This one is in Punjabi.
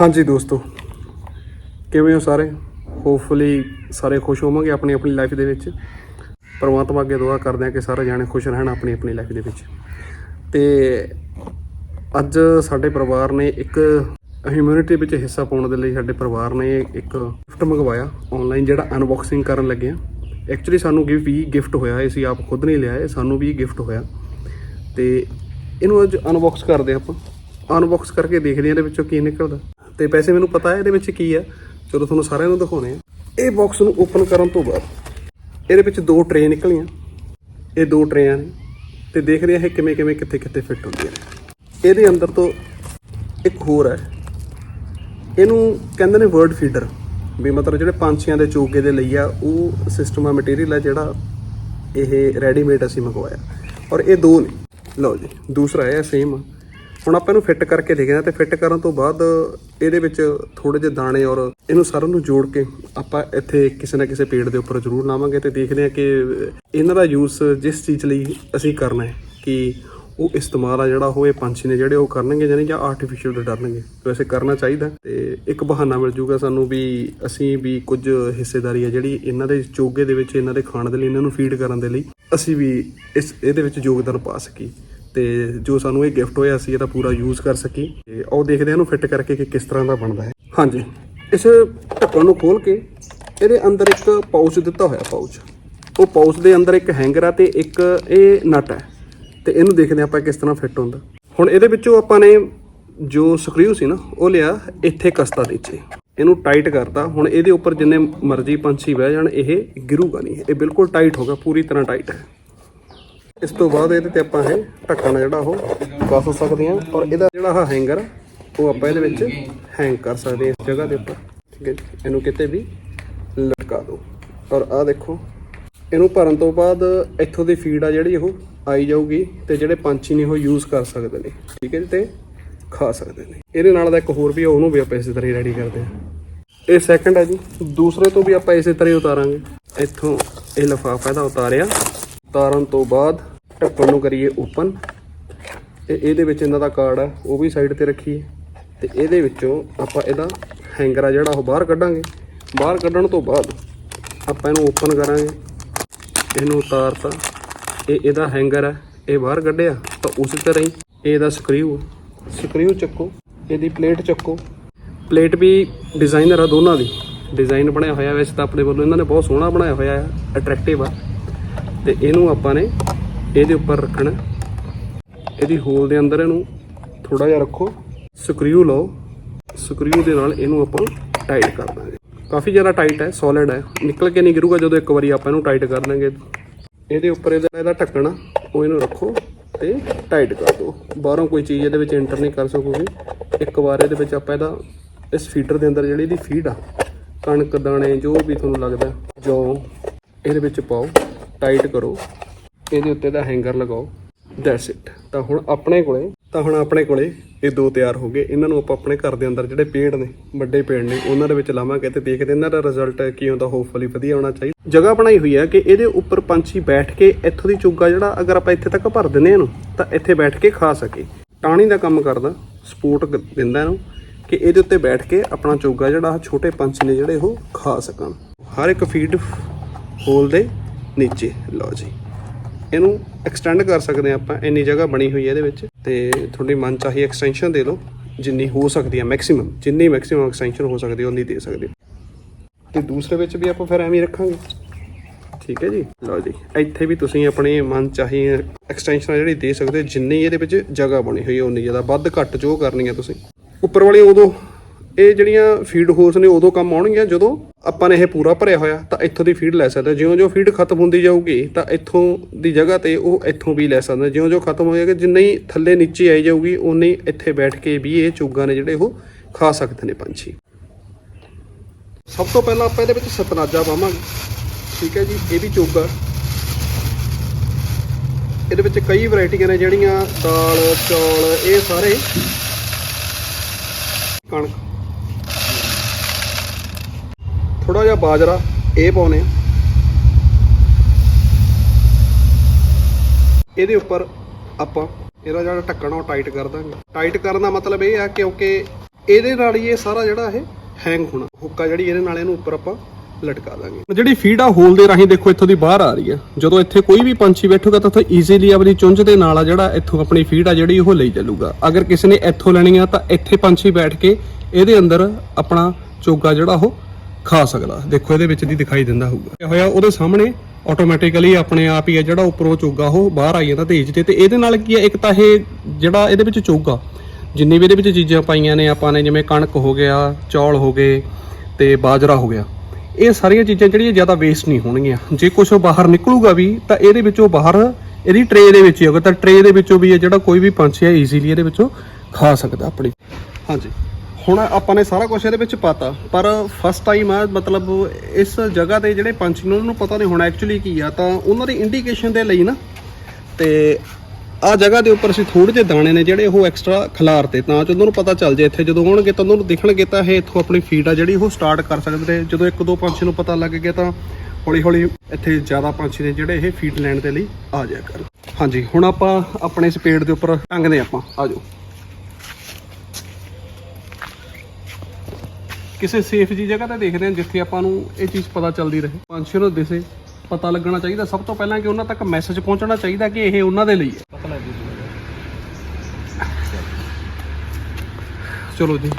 ਹਾਂਜੀ ਦੋਸਤੋ, ਕਿਵੇਂ ਹੋ ਸਾਰੇ? ਹੋਪਫੁਲੀ ਸਾਰੇ ਖੁਸ਼ ਹੋਵਾਂਗੇ ਆਪਣੀ ਆਪਣੀ ਲਾਈਫ ਦੇ ਵਿੱਚ। ਪਰਮਾਤਮਾ ਅੱਗੇ ਦੁਆ ਕਰਦੇ ਹਾਂ ਕਿ ਸਾਰੇ ਜਾਣੇ ਖੁਸ਼ ਰਹਿਣ ਆਪਣੀ ਆਪਣੀ ਲਾਈਫ ਦੇ ਵਿੱਚ। ਤੇ ਅੱਜ ਸਾਡੇ ਪਰਿਵਾਰ ਨੇ ਇੱਕ ਹਿਊਮੈਨਿਟੀ ਵਿੱਚ ਹਿੱਸਾ ਪਾਉਣ ਦੇ ਲਈ ਸਾਡੇ ਪਰਿਵਾਰ ਨੇ ਇੱਕ ਗਿਫਟ ਮੰਗਵਾਇਆ ਆਨਲਾਈਨ ਜਿਹੜਾ ਅਨਬਾਕਸਿੰਗ ਕਰਨ ਲੱਗੇ ਆ ਐਕਚੁਅਲੀ ਸਾਨੂੰ ਗਿਫਟ ਵੀ ਗਿਫਟ ਹੋਇਆ ਅਸੀਂ ਆਪ ਖੁਦ ਨਹੀਂ ਲਿਆ, ਇਹ ਸਾਨੂੰ ਵੀ ਗਿਫਟ ਹੋਇਆ। ਤੇ ਇਹਨੂੰ ਅੱਜ ਅਨਬਾਕਸ ਕਰਦੇ ਆਪਾਂ। ਅਨਬਾਕਸ ਕਰਕੇ ਦੇਖਦੇ ਹਾਂ ਇਹਦੇ ਵਿੱਚੋਂ ਕੀ ਨਿਕਲਦਾ। ਤੇ ਪੈਸੇ ਮੈਨੂੰ ਪਤਾ ਹੈ ਇਹਦੇ ਵਿੱਚ ਕੀ ਆ। ਚਲੋ ਤੁਹਾਨੂੰ ਸਾਰਿਆਂ ਨੂੰ ਦਿਖਾਉਣੇ ਆ ਇਹ ਬਾਕਸ ਨੂੰ ਓਪਨ ਕਰਨ ਤੋਂ ਬਾਅਦ ਇਹਦੇ ਵਿੱਚ ਦੋ ਟਰੇ ਨਿਕਲੀਆਂ। ਇਹ ਦੋ ਟਰੇਆਂ ਨੇ ਤੇ ਦੇਖਦੇ ਆ ਇਹ ਕਿਵੇਂ ਕਿਵੇਂ, ਕਿੱਥੇ ਕਿੱਥੇ ਫਿੱਟ ਹੁੰਦੀਆਂ ਨੇ। ਇਹਦੇ ਅੰਦਰ ਤੋਂ ਇੱਕ ਹੋਰ ਹੈ ਇਹਨੂੰ ਕਹਿੰਦੇ ਨੇ ਵਰਡ ਫੀਡਰ ਵੀ ਮਤਲਬ ਜਿਹੜੇ ਪੰਛੀਆਂ ਦੇ ਚੋਗੇ ਦੇ ਲਈ ਆ, ਉਹ ਸਿਸਟਮ ਆ ਮਟੀਰੀਅਲ ਆ ਜਿਹੜਾ ਇਹ ਰੈਡੀਮੇਡ ਅਸੀਂ ਮੰਗਵਾਇਆ। ਔਰ ਇਹ ਦੋ ਨੇ। ਲਓ ਜੀ, ਦੂਸਰਾ ਇਹ ਸੇਮ ਹੁਣ ਆਪਾਂ ਇਹਨੂੰ ਫਿੱਟ ਕਰਕੇ ਦੇਖਦੇ ਹਾਂ ਤੇ ਫਿੱਟ ਕਰਨ ਤੋਂ ਬਾਅਦ ਇਹਦੇ ਵਿੱਚ ਥੋੜੇ ਜਿਹੇ ਦਾਣੇ ਔਰ ਇਹਨੂੰ ਸਾਰਿਆਂ ਨੂੰ ਜੋੜ ਕੇ ਆਪਾਂ ਇੱਥੇ ਕਿਸੇ ਨਾ ਕਿਸੇ ਪੇੜ ਦੇ ਉੱਪਰ ਜ਼ਰੂਰ ਲਾਵਾਂਗੇ ਤੇ ਦੇਖਦੇ ਹਾਂ ਕਿ ਇਹਨਾਂ ਦਾ ਯੂਜ਼ ਜਿਸ ਚੀਜ਼ ਲਈ ਅਸੀਂ ਕਰਨਾ ਹੈ ਕਿ ਉਹ ਇਸਤੇਮਾਲ ਆ ਜਿਹੜਾ ਉਹ ਇਹ ਪੰਛੀ ਨੇ ਜਿਹੜੇ ਉਹ ਕਰਨਗੇ ਜਾਨੀ ਜਾਂ ਆਰਟੀਫੀਸ਼ੀਅਲ ਦੇ ਡਰਨਗੇ। ਵੈਸੇ ਕਰਨਾ ਚਾਹੀਦਾ ਤੇ ਇੱਕ ਬਹਾਨਾ ਮਿਲ ਜੂਗਾ ਸਾਨੂੰ ਵੀ ਅਸੀਂ ਵੀ ਕੁਝ ਹਿੱਸੇਦਾਰੀ ਆ ਜਿਹੜੀ ਇਹਨਾਂ ਦੇ ਚੋਗੇ ਦੇ ਵਿੱਚ, ਇਹਨਾਂ ਦੇ ਖਾਣ ਦੇ ਲਈ, ਇਹਨਾਂ ਨੂੰ ਫੀਡ ਕਰਨ ਦੇ ਲਈ ਅਸੀਂ ਵੀ ਇਸ, ਇਹਦੇ ਵਿੱਚ ਯੋਗਦਾਨ ਪਾ ਸਕੀਏ। ਤੇ ਜੋ ਸਾਨੂੰ ਇਹ ਗਿਫਟ ਹੋਇਆ ਸੀ ਇਹਦਾ ਪੂਰਾ ਯੂਜ਼ ਕਰ ਸਕੀ। ਤੇ ਉਹ ਦੇਖਦੇ ਹਾਂ ਇਹਨੂੰ ਫਿੱਟ ਕਰਕੇ ਕਿ ਕਿਸ ਤਰ੍ਹਾਂ ਦਾ ਬਣਦਾ ਹੈ। ਹਾਂਜੀ। ਇਸ ਢੱਕਣ ਨੂੰ ਖੋਲ ਕੇ ਇਹਦੇ ਅੰਦਰ ਇੱਕ ਪਾਊਚ ਦਿੱਤਾ ਹੋਇਆ ਪਾਊਚ ਉਹ ਪਾਊਚ ਦੇ ਅੰਦਰ ਇੱਕ ਹੈਂਗਰ ਆ ਤੇ ਇੱਕ ਇਹ ਨਟ ਹੈ। ਤੇ ਇਹਨੂੰ ਦੇਖਦੇ ਹਾਂ ਆਪਾਂ ਕਿਸ ਤਰ੍ਹਾਂ ਫਿੱਟ ਹੁੰਦਾ। ਹੁਣ ਇਹਦੇ ਵਿੱਚੋਂ ਆਪਾਂ ਨੇ ਜੋ ਸਕਰੂ ਸੀ ਨਾ, ਉਹ ਲਿਆ ਇੱਥੇ ਕਸਤਾ ਨੀਚੇ ਇਹਨੂੰ ਟਾਈਟ ਕਰਤਾ। ਹੁਣ ਇਹਦੇ ਉੱਪਰ ਜਿੰਨੇ ਮਰਜ਼ੀ ਪੰਛੀ ਬਹਿ ਜਾਣ, ਇਹ ਗਿਰੂਗਾ ਨਹੀਂ। ਇਹ ਬਿਲਕੁਲ ਟਾਈਟ ਹੋਗਾ ਪੂਰੀ ਤਰ੍ਹਾਂ ਟਾਈਟ ਹੈ। ਇਸ ਤੋਂ ਬਾਅਦ ਇਹਦੇ ਤੇ ਆਪਾਂ ਇਹ ਢੱਕਣ ਜਿਹੜਾ ਉਹ ਕੱਸ ਸਕਦੇ ਹਾਂ। ਔਰ ਇਹਦਾ ਜਿਹੜਾ ਆ ਹੈਂਗਰ ਉਹ ਆਪਾਂ ਇਹਦੇ ਵਿੱਚ ਹੈਂਗ ਕਰ ਸਕਦੇ ਹਾਂ ਇਸ ਜਗ੍ਹਾ ਦੇ ਉੱਪਰ। ਠੀਕ ਹੈ ਜੀ। ਇਹਨੂੰ ਕਿਤੇ ਵੀ ਲਟਕਾ ਦਿਓ। ਔਰ ਆਹ ਦੇਖੋ, ਇਹਨੂੰ ਭਰਨ ਤੋਂ ਬਾਅਦ ਇੱਥੋਂ ਦੀ ਫੀਡ ਆ ਜਿਹੜੀ ਉਹ ਆਈ ਜਾਊਗੀ ਤੇ ਜਿਹੜੇ ਪੰਛੀ ਨੇ ਉਹ ਯੂਜ਼ ਕਰ ਸਕਦੇ ਨੇ। ਠੀਕ ਹੈ ਜੀ। ਤੇ ਖਾ ਸਕਦੇ ਨੇ। ਇਹਦੇ ਨਾਲ ਦਾ ਇੱਕ ਹੋਰ ਵੀ ਆ, ਉਹਨੂੰ ਵੀ ਆਪਾਂ ਇਸੇ ਤਰ੍ਹਾਂ ਰੈਡੀ ਕਰਦੇ ਹਾਂ। ਇਹ ਸੈਕੰਡ ਹੈ ਜੀ। ਦੂਸਰੇ ਤੋਂ ਵੀ ਆਪਾਂ ਇਸੇ ਤਰ੍ਹਾਂ ਹੀ ਉਤਾਰਾਂਗੇ। ਇੱਥੋਂ ਇਹ ਲਿਫਾਫਾ ਇਹਦਾ ਉਤਾਰਿਆ। ਉਤਾਰਨ ਤੋਂ ਬਾਅਦ ਢੱਕਣ ਨੂੰ ਕਰੀਏ ਓਪਨ। ਤੇ ਇਹਦੇ ਵਿੱਚ ਇਹਨਾਂ ਦਾ ਕਾਰਡ ਆ, ਉਹ ਵੀ ਸਾਈਡ ਤੇ ਰੱਖੀਏ। ਤੇ ਇਹਦੇ ਵਿੱਚੋਂ ਆਪਾਂ ਇਹਦਾ ਹੈਂਗਰ ਆ ਜਿਹੜਾ ਉਹ ਬਾਹਰ ਕੱਢਾਂਗੇ। ਬਾਹਰ ਕੱਢਣ ਤੋਂ ਬਾਅਦ ਆਪਾਂ ਇਹਨੂੰ ਓਪਨ ਕਰਾਂਗੇ। ਇਹਨੂੰ ਉਤਾਰਤਾ। ਇਹ ਇਹਦਾ ਹੈਂਗਰ ਹੈ ਇਹ ਬਾਹਰ ਕੱਢਿਆ। ਤਾਂ ਉਸੇ ਤਰ੍ਹਾਂ ਹੀ ਇਹਦਾ ਸਕਰੂ ਸਕਰੂ ਚੱਕੋ, ਇਹਦੀ ਪਲੇਟ ਚੱਕੋ। ਪਲੇਟ ਵੀ ਡਿਜ਼ਾਈਨਰ ਆ ਦੋਨਾਂ ਦੀ। ਡਿਜ਼ਾਈਨ ਬਣਿਆ ਹੋਇਆ ਵੈਸੇ ਤਾਂ ਆਪਣੇ ਵੱਲੋਂ। ਇਹਨਾਂ ਨੇ ਬਹੁਤ ਸੋਹਣਾ ਬਣਾਇਆ ਹੋਇਆ ਹੈ ਅਟਰੈਕਟਿਵ ਆ। ਤੇ ਇਹਨੂੰ ਆਪਾਂ ਨੇ ਇਹਦੇ ਉੱਪਰ ਰੱਖਣਾ। ਇਹਦੀ ਹੋਲ ਦੇ ਅੰਦਰ ਇਹਨੂੰ ਥੋੜਾ ਜਿਹਾ ਰੱਖੋ। ਸਕਰੂ ਲਓ। ਸਕਰੂ ਦੇ ਨਾਲ ਇਹਨੂੰ ਆਪਾਂ ਟਾਈਟ ਕਰ ਦਾਂਗੇ। ਕਾਫੀ ਜ਼ਿਆਦਾ ਟਾਈਟ ਹੈ ਸੋਲਿਡ ਹੈ। ਨਿਕਲ ਕੇ ਨਹੀਂ ਗਿਰੂਗਾ ਜਦੋਂ ਇੱਕ ਵਾਰੀ ਆਪਾਂ ਇਹਨੂੰ ਟਾਈਟ ਕਰ ਦਾਂਗੇ ਇਹਦੇ ਉੱਪਰ ਇਹਦਾ ਇਹਦਾ ਢੱਕਣਾ, ਉਹ ਇਹਨੂੰ ਰੱਖੋ ਤੇ ਟਾਈਟ ਕਰ ਦਿਓ। ਬਾਹਰੋਂ ਕੋਈ ਚੀਜ਼ ਇਹਦੇ ਵਿੱਚ ਐਂਟਰ ਨਹੀਂ ਕਰ ਸਕੂਗੀ। ਇੱਕ ਵਾਰ ਇਹਦੇ ਵਿੱਚ ਆਪਾਂ ਇਹਦਾ, ਇਸ ਫੀਡਰ ਦੇ ਅੰਦਰ ਜਿਹੜੀ ਇਹਦੀ ਫੀਡ ਆ, ਕਣਕ, ਦਾਣੇ, ਜੋ ਵੀ ਤੁਹਾਨੂੰ ਲੱਗਦਾ, ਜੋ, ਇਹਦੇ ਵਿੱਚ ਪਾਓ। ਟਾਈਟ ਕਰੋ। ਇਹਦੇ ਉੱਤੇ ਦਾ ਹੈਂਗਰ ਲਗਾਓ। ਦੈਟਸ ਇਟ ਤਾਂ ਹੁਣ ਆਪਣੇ ਕੋਲੇ, ਤਾਂ ਹੁਣ ਆਪਣੇ ਕੋਲੇ ਇਹ ਦੋ ਤਿਆਰ ਹੋ ਗਏ। ਇਹਨਾਂ ਨੂੰ ਆਪਾਂ ਆਪਣੇ ਘਰ ਦੇ ਅੰਦਰ ਜਿਹੜੇ ਪੇੜ ਨੇ, ਵੱਡੇ ਪੇੜ ਨੇ, ਉਹਨਾਂ ਦੇ ਵਿੱਚ ਲਾਵਾਂਗੇ ਤੇ ਦੇਖਦੇ ਇਹਨਾਂ ਦਾ ਰਿਜ਼ਲਟ ਕੀ ਹੁੰਦਾ। ਹੋਪਫੁਲੀ ਵਧੀਆ ਹੋਣਾ ਚਾਹੀਦਾ। ਜਗ੍ਹਾ ਬਣਾਈ ਹੋਈ ਹੈ ਕਿ ਇਹਦੇ ਉੱਪਰ ਪੰਛੀ ਬੈਠ ਕੇ ਇੱਥੋਂ ਦੀ ਚੁੱਗਾ ਜਿਹੜਾ ਅਗਰ ਆਪਾਂ ਇੱਥੇ ਤੱਕ ਭਰ ਦਿੰਦੇ ਇਹਨੂੰ, ਤਾਂ ਇੱਥੇ ਬੈਠ ਕੇ ਖਾ ਸਕੇ। ਟਾਣੀ ਦਾ ਕੰਮ ਕਰਦਾ ਸਪੋਰਟ ਦਿੰਦਾ ਇਹਨੂੰ ਕਿ ਇਹਦੇ ਉੱਤੇ ਬੈਠ ਕੇ ਆਪਣਾ ਚੋਗਾ ਜਿਹੜਾ ਛੋਟੇ ਪੰਛੀ ਨੇ ਜਿਹੜੇ ਉਹ ਖਾ ਸਕਣ। ਹਰ ਇੱਕ ਫੀਡ ਹੋਲ ਦੇ ਨੀਚੇ। ਲਓ ਜੀ। ਇਹਨੂੰ ਐਕਸਟੈਂਡ ਕਰ ਸਕਦੇ ਹਾਂ ਆਪਾਂ। ਇੰਨੀ ਜਗ੍ਹਾ ਬਣੀ ਹੋਈ ਹੈ ਇਹਦੇ ਵਿੱਚ। ਤੇ ਤੁਹਾਡੀ ਮਨ ਚਾਹੀ ਐਕਸਟੈਂਸ਼ਨ ਦੇ ਲਓ ਜਿੰਨੀ ਹੋ ਸਕਦੀ ਹੈ ਮੈਕਸਿਮਮ ਜਿੰਨੀ ਮੈਕਸਿਮਮ ਐਕਸਟੈਂਸ਼ਨ ਹੋ ਸਕਦੀ ਹੈ ਉਨੀ ਦੇ ਸਕਦੇ ਹੋ। ਤੇ ਦੂਸਰੇ ਵਿੱਚ ਵੀ ਆਪਾਂ ਫਿਰ ਐਵੇਂ ਰੱਖਾਂਗੇ। ਠੀਕ ਹੈ ਜੀ? ਲਓ ਜੀ। ਇੱਥੇ ਵੀ ਤੁਸੀਂ ਆਪਣੇ ਮਨ ਚਾਹੀ ਐਕਸਟੈਂਸ਼ਨ ਜਿਹੜੀ ਦੇ ਸਕਦੇ ਜਿੰਨੀ ਇਹਦੇ ਵਿੱਚ ਜਗ੍ਹਾ ਬਣੀ ਹੋਈ ਹੈ ਉਨੀ ਜ਼ਿਆਦਾ। ਵੱਧ ਘੱਟ ਜੋ ਕਰਨੀ ਹੈ ਤੁਸੀਂ। ਉੱਪਰ ਵਾਲੀ ਉਦੋਂ ਇਹ ਜਿਹੜੀਆਂ ਫੀਡ ਹੋਲਸ ਨੇ ਉਦੋਂ ਕੰਮ ਆਉਣਗੀਆਂ, ਜਦੋਂ ਆਪਾਂ ਨੇ ਇਹ ਪੂਰਾ ਭਰਿਆ ਹੋਇਆ, ਤਾਂ ਇੱਥੋਂ ਦੀ ਫੀਡ ਲੈ ਸਕਦੇ ਜਿਉਂ-ਜਿਉਂ ਫੀਡ ਖਤਮ ਹੁੰਦੀ ਜਾਊਗੀ, ਤਾਂ ਇੱਥੋਂ ਦੀ ਜਗ੍ਹਾ ਤੇ ਉਹ ਇੱਥੋਂ ਵੀ ਲੈ ਸਕਦੇ ਜਿਉਂ-ਜਿਉਂ ਖਤਮ ਹੋ ਜਾਏਗਾ ਜਿੰਨਾ ਹੀ ਥੱਲੇ ਨੀਚੇ ਆਈ ਜਾਊਗੀ ਉਨਾ ਇੱਥੇ ਬੈਠ ਕੇ ਵੀ ਇਹ ਚੋਗਾ ਨੇ ਜਿਹੜੇ ਉਹ ਖਾ ਸਕਦੇ ਨੇ ਪੰਛੀ। ਸਭ ਤੋਂ ਪਹਿਲਾਂ ਆਪਾਂ ਇਹਦੇ ਵਿੱਚ ਸਤਨਾਜਾ ਪਾਵਾਂਗੇ। ਠੀਕ ਹੈ ਜੀ, ਇਹ ਵੀ ਚੋਗਾ। ਇਹਦੇ ਵਿੱਚ ਕਈ ਵੈਰਾਈਟੀਆਂ ਨੇ ਜਿਹੜੀਆਂ ਦਾਲ, ਚੌਲ, ਇਹ ਸਾਰੇ ਕਣਕ। ਥੋੜਾ ਜਿਹਾ ਬਾਜਰਾ ਇਹ ਪਾਉਨੇ ਆ ਇਹਦੇ ਉੱਪਰ ਆਪਾਂ ਇਹਦਾ ਜਿਹੜਾ ਢੱਕਣ ਉਹ ਟਾਈਟ ਕਰ ਦਾਂਗੇ। ਟਾਈਟ ਕਰਨ ਦਾ ਮਤਲਬ ਇਹ ਆ ਕਿਉਂਕਿ ਇਹਦੇ ਨਾਲ ਹੀ ਇਹ ਸਾਰਾ ਜਿਹੜਾ ਇਹ ਹੈਂਗ ਹੋਣਾ। ਹੁੱਕਾ ਜਿਹੜੀ ਇਹਦੇ ਨਾਲ ਇਹਨੂੰ ਉੱਪਰ ਆਪਾਂ ਲਟਕਾ ਦਾਂਗੇ। ਜਿਹੜੀ ਫੀਡ ਆ ਹੋਲ ਦੇ ਰਾਹੀਂ ਦੇਖੋ ਇੱਥੋਂ ਦੀ ਬਾਹਰ ਆ ਰਹੀ ਆ ਜਦੋਂ ਇੱਥੇ ਕੋਈ ਵੀ ਪੰਛੀ ਬੈਠੂਗਾ ਤਾਂ ਉੱਥੇ ਈਜ਼ੀਲੀ ਆਪਣੀ ਚੁੰਝ ਦੇ ਨਾਲ ਆ ਜਿਹੜਾ ਇੱਥੋਂ ਆਪਣੀ ਫੀਡ ਆ ਜਿਹੜੀ ਉਹ ਲਈ ਚੱਲੂਗਾ। ਅਗਰ ਕਿਸੇ ਨੇ ਇੱਥੋਂ ਲੈਣੀ ਆ ਤਾਂ ਇੱਥੇ ਪੰਛੀ ਬੈਠ ਕੇ ਇਹਦੇ ਅੰਦਰ ਆਪਣਾ ਚੋਗਾ ਜਿਹੜਾ ਉਹ ਖਾ ਸਕਦਾ। ਦੇਖੋ, ਇਹਦੇ ਵਿੱਚ ਦੀ ਦਿਖਾਈ ਦਿੰਦਾ ਹੋਊਗਾ। ਇਹ ਹੋਇਆ ਉਹਦੇ ਸਾਹਮਣੇ। ਆਟੋਮੈਟਿਕਲੀ ਆਪਣੇ ਆਪ ਹੀ ਹੈ ਜਿਹੜਾ ਉੱਪਰੋਂ ਚੋਗਾ, ਉਹ ਬਾਹਰ ਆਈ ਜਾਂਦਾ ਤੇਜ਼ ਤੇ। ਤੇ ਇਹਦੇ ਨਾਲ ਕੀ ਹੈ ਇੱਕ ਤਾਂ ਇਹ ਜਿਹੜਾ ਇਹਦੇ ਵਿੱਚ ਚੋਗਾ, ਜਿੰਨੀ ਵੀ ਇਹਦੇ ਵਿੱਚ ਚੀਜ਼ਾਂ ਪਾਈਆਂ ਨੇ, ਆਪਾਂ ਨੇ ਜਿਵੇਂ ਕਣਕ ਹੋ ਗਿਆ, ਚੌਲ ਹੋ ਗਏ ਤੇ ਬਾਜਰਾ ਹੋ ਗਿਆ। ਇਹ ਸਾਰੀਆਂ ਚੀਜ਼ਾਂ ਜਿਹੜੀਆਂ ਜ਼ਿਆਦਾ ਵੇਸਟ ਨਹੀਂ ਹੋਣਗੀਆਂ। ਜੇ ਕੁਝ ਬਾਹਰ ਨਿਕਲੂਗਾ ਵੀ, ਤਾਂ ਇਹਦੇ ਵਿੱਚੋਂ ਬਾਹਰ ਇਹਦੀ ਟਰੇ ਦੇ ਵਿੱਚ ਹੀ ਹੋਗਾ ਤਾਂ ਟਰੇ ਦੇ ਵਿੱਚੋਂ ਵੀ ਇਹ ਜਿਹੜਾ ਕੋਈ ਵੀ ਪੰਛੀ ਹੈ ਈਜ਼ੀਲੀ ਇਹਦੇ ਵਿੱਚੋਂ ਖਾ ਸਕਦਾ ਆਪਣੀ। ਹਾਂਜੀ। ਹੁਣ ਆਪਾਂ ਨੇ ਸਾਰਾ ਕੁਝ ਇਹਦੇ ਵਿੱਚ ਪਾਤਾ, ਪਰ ਫਸਟ ਟਾਈਮ ਆ, ਮਤਲਬ ਇਸ ਜਗ੍ਹਾ ਦੇ ਜਿਹੜੇ ਪੰਛੀ ਨੇ, ਉਹਨਾਂ ਨੂੰ ਪਤਾ ਨਹੀਂ ਹੁਣ ਐਕਚੁਅਲੀ ਕੀ ਆ, ਤਾਂ ਉਹਨਾਂ ਦੀ ਇੰਡੀਕੇਸ਼ਨ ਦੇ ਲਈ ਨਾ, ਤੇ ਆ ਜਗ੍ਹਾ ਦੇ ਉੱਪਰ ਅਸੀਂ ਥੋੜੇ ਜਿਹੇ ਦਾਣੇ ਨੇ ਜਿਹੜੇ ਉਹ ਐਕਸਟਰਾ ਖਿਲਾਰਤੇ ਤਾਂ ਕਿ ਉਹਨਾਂ ਨੂੰ ਪਤਾ ਚੱਲ ਜੇ ਇੱਥੇ ਜਦੋਂ ਆਉਣਗੇ, ਤਾਂ ਉਹਨਾਂ ਨੂੰ ਦਿਖਣਗੇ, ਤਾਂ ਇਹ ਇੱਥੋਂ ਆਪਣੀ ਫੀਡ ਆ ਜਿਹੜੀ ਉਹ ਸਟਾਰਟ ਕਰ ਸਕਦੇ ਜਦੋਂ ਇੱਕ ਦੋ ਪੰਛੀ ਨੂੰ ਪਤਾ ਲੱਗ ਗਿਆ, ਤਾਂ ਹੌਲੀ ਹੌਲੀ ਇੱਥੇ ਜ਼ਿਆਦਾ ਪੰਛੀ ਨੇ ਜਿਹੜੇ ਇਹ ਫੀਡ ਲੈਣ ਦੇ ਲਈ ਆ ਜਾਇਆ ਕਰ ਹਾਂਜੀ, ਹੁਣ ਆਪਾਂ ਆਪਣੇ ਇਸ ਪੇੜ ਦੇ ਉੱਪਰ ਟੰਗਦੇ ਆਪਾਂ। ਆ ਕਿਸੇ ਸੇਫ ਜੀ ਜਗ੍ਹਾ ਤੇ ਦੇਖਦੇ ਹਾਂ ਜਿੱਥੇ ਆਪਾਂ ਨੂੰ ਇਹ ਚੀਜ਼ ਪਤਾ ਚੱਲਦੀ ਰਹੇ। ਪੰਛੀ ਨੂੰ ਦਿਸੇ ਪਤਾ ਲੱਗਣਾ ਚਾਹੀਦਾ। ਸਭ ਤੋਂ ਪਹਿਲਾਂ ਕਿ ਉਹਨਾਂ ਤੱਕ ਮੈਸੇਜ ਪਹੁੰਚਣਾ ਚਾਹੀਦਾ ਕਿ ਇਹ ਉਹਨਾਂ ਦੇ ਲਈ ਹੈ। ਚਲੋ ਜੀ।